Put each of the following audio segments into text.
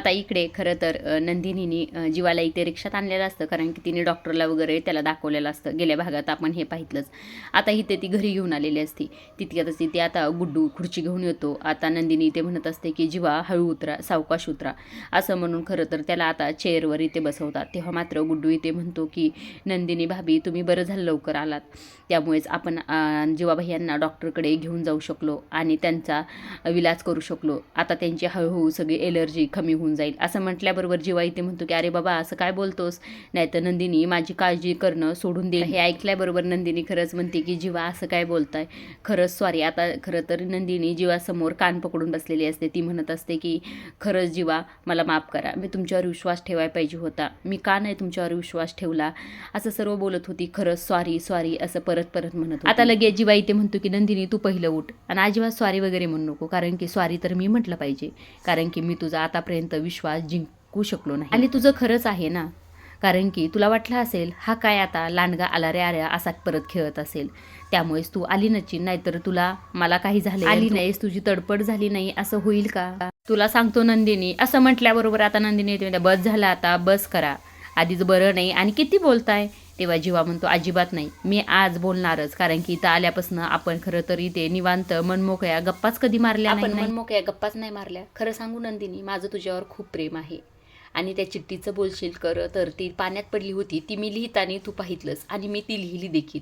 आता इकडे खरं तर नंदिनीनी जीवाला इथे रिक्षात आणलेलं असतं कारण की तिने डॉक्टरला वगैरे त्याला दाखवलेलं असतं. गेल्या भागात आपण हे पाहितलंच आता इथे ती घरी घेऊन आलेली असती. तितक्यातच तिथे आता गुड्डू खुर्ची घेऊन येतो. आता नंदिनी इथे म्हणत असते की जीवा हळू उतरा सावकाश उतरा. असं म्हणून खरं तर त्याला आता चेअरवर इथे बसवतात. तेव्हा मात्र गुड्डू इथे म्हणतो की नंदिनी भाभी तुम्ही बरं झालं लवकर आलात. त्यामुळेच आपण जीवाबाई यांना डॉक्टरकडे घेऊन जाऊ शकलो आणि त्यांचा विलाज करू शकलो. आता त्यांची हळूहळू सगळी एलर्जी कमी होऊन जाईल. असं म्हटल्याबरोबर जेव्हा इथे म्हणतो की अरे बाबा असं काय बोलतोस? नाही तर नंदिनी माझी काळजी करणं सोडून दे. हे ऐकल्याबरोबर नंदिनी खरंच म्हणते की जीवा असं काय बोलताय? खरंच सॉरी आता खरं तर नंदिनी जीवासमोर कान पकडून बसलेली असते. ती म्हणत असते की खरंच जीवा मला माफ करा. मी तुमच्यावर विश्वास ठेवायला पाहिजे होता. मी का नाही तुमच्यावर विश्वास ठेवला? असं सर्व बोलत होती. खरंच सॉरी सॉरी असं परत परत म्हणत आता लगेच जीवा इथे म्हणतो की नंदिनी तू पहिलं उठ. आणि अजिबात सॉरी वगैरे म्हणू नको. कारण की सॉरी तर मी म्हटलं पाहिजे. कारण की मी तुझा आतापर्यंत विश्वास जिंकू शकलो नाही. आणि तुझं खरंच आहे ना? कारण की तुला वाटलं असेल हा काय आता लांडगा आला रे आऱ्या असा परत खेळत असेल. त्यामुळेच तू आली नची नाहीतर तुला मला काही झाले आली नाहीस तुझी तडपड झाली नाही असं होईल का? तुला सांगतो नंदिनी असं म्हटल्याबरोबर आता नंदिनी बस झालं आता बस करा. आधीच बरं नाही. आणि किती बोलताय? तेव्हा जीवा म्हणतो अजिबात नाही. मी आज बोलणारच कारण की इथं आल्यापासून आपण खरं तर इथे निवांत मनमोकळ्या गप्पाच कधी मारल्या आपण मनमोकळ्या गप्पाच नाही मारल्या. खरं सांगू नंदिनी माझं तुझ्यावर खूप प्रेम आहे. आणि त्या चिठ्ठीचं बोलशील कर तर ती पाण्यात पडली होती ती मी लिहिताना तू पाहितलंस आणि मी ती लिहिली देखील.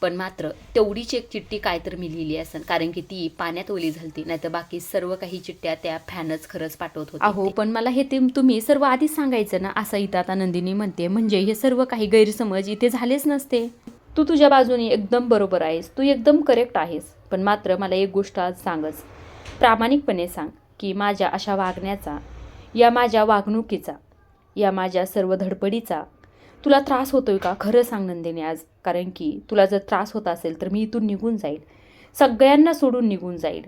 पण मात्र तेवढीच एक चिठ्ठी काय तर मी लिहिली असेल कारण की ती पाण्यात ओली झालती नाही तर बाकी सर्व काही चिठ्ठ्या त्या फॅनच खरंच पाठवत होते अहो पण मला हे ते तुम्ही सर्व आधीच सांगायचं ना असं इथं आता नंदिनी म्हणते म्हणजे हे सर्व काही गैरसमज इथे झालेच नसते. तू तुझ्या बाजूने एकदम बरोबर आहेस तू एकदम करेक्ट आहेस पण मात्र मला एक गोष्ट आज सांगच. प्रामाणिकपणे सांग की माझ्या अशा वागण्याचा या माझ्या वागणुकीचा या माझ्या सर्व धडपडीचा. तुला त्रास होतोय का? खरं सांग नंदिनी आज कारण की तुला जर त्रास होत असेल तर मी इथून निघून जाईल. सगळ्यांना सोडून निघून जाईल.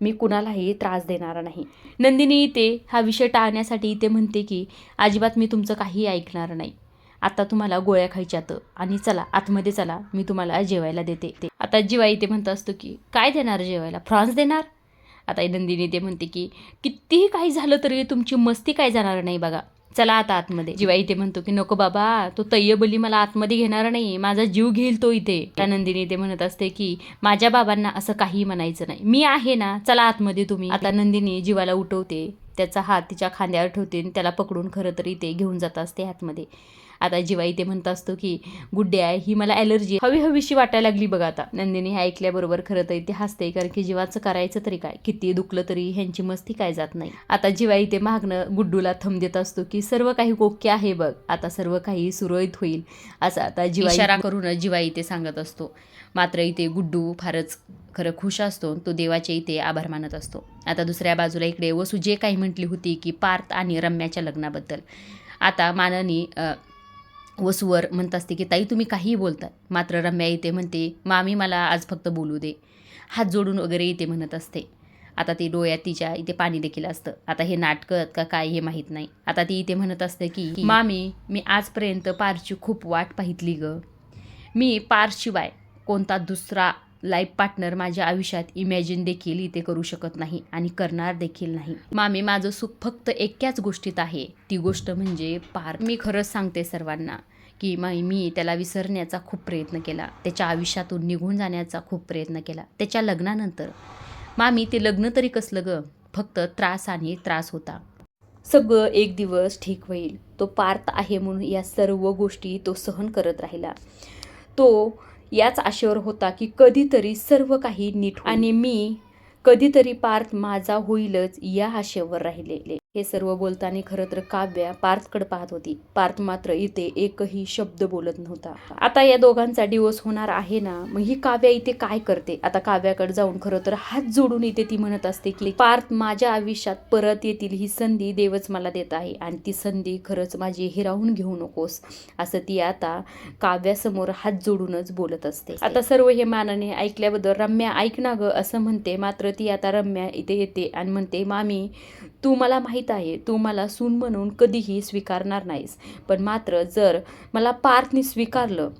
मी कुणालाही त्रास देणारा नाही. नंदिनी इथे हा विषय टाळण्यासाठी इथे म्हणते की अजिबात मी तुमचं काही ऐकणार नाही. आता तुम्हाला गोळ्या खायच्यात आणि चला आतमध्ये चला मी तुम्हाला जेवायला देते. ते आता जिवा इथे म्हणत असतो की काय देणार जेवायला? फ्रान्स देणार? आता नंदिनी ते म्हणते की कितीही काही झालं तरी तुमची मस्ती काय जाणार नाही बघा. चला आता आतमध्ये. जिवा इथे म्हणतो की नको बाबा तो तय्यबली मला आतमध्ये घेणार नाही. माझा जीव घेईल तो इथे. त्या नंदिनी ते म्हणत असते की माझ्या बाबांना असं काही म्हणायचं नाही. मी आहे ना चला आतमध्ये तुम्ही. आता नंदिनी जीवाला उठवते. त्याचा हात तिच्या खांद्यावर ठेवते आणि त्याला पकडून खरं तर इथे घेऊन जात असते आतमध्ये आता जीवा इथे म्हणत असतो की गुड्डे आहे ही मला ॲलर्जी हवी हवीशी वाटायला लागली बघा आता. नंदिनी हे ऐकल्याबरोबर खरं तर इथे हसते कारण की जीवाचं करायचं तरी काय? किती दुखलं तरी ह्यांची मस्ती काय जात नाही. आता जीवा इथे मागणं गुड्डूला थंब देत असतो की सर्व काही ओके आहे बघ. आता सर्व काही सुरळीत होईल. असं आता जीवा इशारा करून जीवा इथे सांगत असतो. मात्र इथे गुड्डू फारच खरं खुश असतो तो देवाचे इथे आभार मानत असतो. आता दुसऱ्या बाजूला इकडे वसू जे काही म्हटली होती की पार्थ आणि रम्याच्या लग्नाबद्दल. आता माननी वसूवर म्हणत असते की ताई तुम्ही काहीही बोलतात मात्र रम्या इथे म्हणते मामी मला आज फक्त बोलू दे. हात जोडून वगैरे इथे म्हणत असते. आता ती डोळ्यात तिच्या इथे पाणी देखील असतं. आता हे नाटकं का काय हे माहीत नाही. आता ती इथे म्हणत असते की मामी मी आजपर्यंत पारची खूप वाट पाहितली ग. मी पारशिवाय कोणता दुसरा लाईफ पार्टनर माझ्या आयुष्यात इमॅजिन देखील इथे करू शकत नाही आणि करणार देखील नाही. मामी माझं सुख फक्त एक्याच गोष्टीत आहे. ती गोष्ट म्हणजे पार. मी खरंच सांगते सर्वांना की माई मी त्याला विसरण्याचा खूप प्रयत्न केला. त्याच्या आयुष्यातून निघून जाण्याचा खूप प्रयत्न केला. त्याच्या लग्नानंतर. मामी ते लग्न तरी कसलं ग? फक्त त्रास आणि त्रास होता. सगळं एक दिवस ठीक होईल. तो पार्थ आहे म्हणून या सर्व गोष्टी तो सहन करत राहिला. तो याच आशेवर होता की कधीतरी सर्व काही नीट आणि मी कधीतरी पार्थ माझा होईलच या आशेवर राहिलेले. हे सर्व बोलताना खरं तर काव्या पार्थकडे पाहत होती. पार्थ मात्र इथे एकही शब्द बोलत नव्हता. आता या दोघांचा डिवोर्स होणार आहे ना? मग ही काव्या इथे काय करते? आता काव्याकडे जाऊन खरं तर हात जोडून इथे ती म्हणत असते की पार्थ माझ्या आयुष्यात परत येतील ही संधी देवच मला देत आहे आणि ती संधी खरंच माझी हिरावून घेऊ नकोस. असं ती आता काव्यासमोर हात जोडूनच बोलत असते. आता सर्व हे मानाने ऐकल्याबद्दल रम्या ऐक ना ग असं म्हणते. मात्र ती आता रम्या इथे येते आणि म्हणते मामी तू मला माहीत आहे तू मला सून म्हणून कधीही स्वीकारणार नाहीस. पण मात्र जर मला पार्थने स्वीकारलं.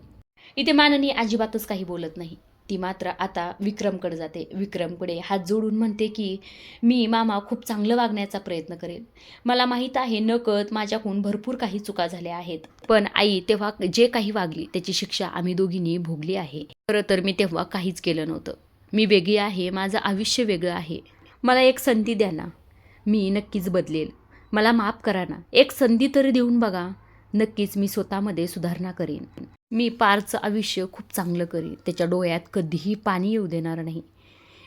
इथे माननी अजिबातच काही बोलत नाही. ती मात्र आता विक्रमकडे जाते. विक्रमकडे हात जोडून म्हणते की मी मामा खूप चांगलं वागण्याचा प्रयत्न करेल मला माहीत आहे नकळत माझ्याकडून भरपूर काही चुका झाल्या आहेत. पण आई तेव्हा जे काही वागली त्याची शिक्षा आम्ही दोघींनी भोगली आहे. खरं तर मी तेव्हा काहीच केलं नव्हतं. मी वेगळी आहे माझं आयुष्य वेगळं आहे. मला एक संधी द्या ना. मी नक्कीच बदलेल. मला माफ करा ना. एक संधी तरी देऊन बघा. नक्कीच मी स्वतःमध्ये सुधारणा करेन. मी पारचं आयुष्य खूप चांगलं करेन. त्याच्या डोळ्यात कधीही पाणी येऊ देणार नाही.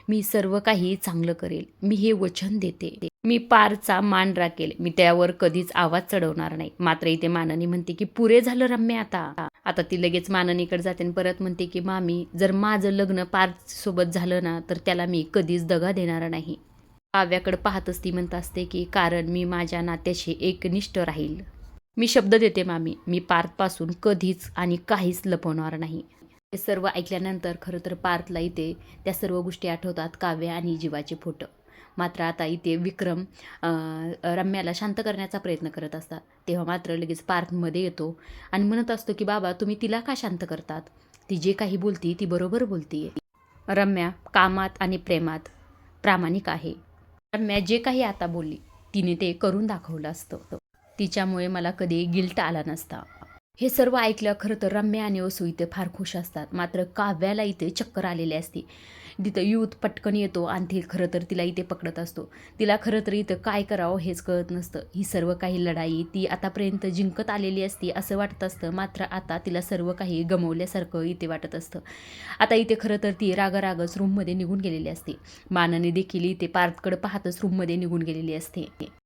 मी सर्व काही चांगलं करेल. मी हे वचन देते. मी पारचा मान राखेल मी त्यावर कधीच आवाज चढवणार नाही. मात्र इथे माननी म्हणते की पुरे झालं रम्य आता. आता ती लगेच माननीकडे जाते आणि परत म्हणते की मामी जर माझं लग्न पार सोबत झालं ना तर त्याला मी कधीच दगा देणार नाही. काव्याकडे पाहतच ती म्हणत असते की कारण मी माझ्या नात्याशी एकनिष्ठ राहील. मी शब्द देते मामी. मी पार्थपासून कधीच आणि काहीच लपवणार नाही. हे सर्व ऐकल्यानंतर खरं तर पार्थला इथे त्या सर्व गोष्टी आठवतात काव्य आणि जीवाचे फोटो. मात्र आता इथे विक्रम रम्याला शांत करण्याचा प्रयत्न करत असतात. तेव्हा मात्र लगेच पार्थमध्ये येतो आणि म्हणत असतो की बाबा तुम्ही तिला का शांत करतात? ती जे काही बोलती ती बरोबर बोलती रम्या कामात आणि प्रेमात प्रामाणिक आहे. मॅ जे काही आता बोलली तिने ते करून दाखवलं असतं. तिच्यामुळे मला कधी गिल्ट आला नसता. हे सर्व ऐकलं खरं तर रम्या आणि वसू इथे फार खुश असतात. मात्र काव्याला इथे चक्कर आलेले असते. तिथं यूथ पटकन येतो आणि ती खरं तर तिला इथे पकडत असतो. तिला खरं तर इथं काय करावं हेच कळत नसतं. ही सर्व काही लढाई ती आतापर्यंत जिंकत आलेली असती असं वाटत असतं. मात्र आता तिला सर्व काही गमवल्यासारखं इथे वाटत असतं. आता इथे खरं तर ती रागरागच रूममध्ये निघून गेलेली असते. मानाने देखील इथे पार्थकडं पाहतच रूममध्ये निघून गेलेली असते.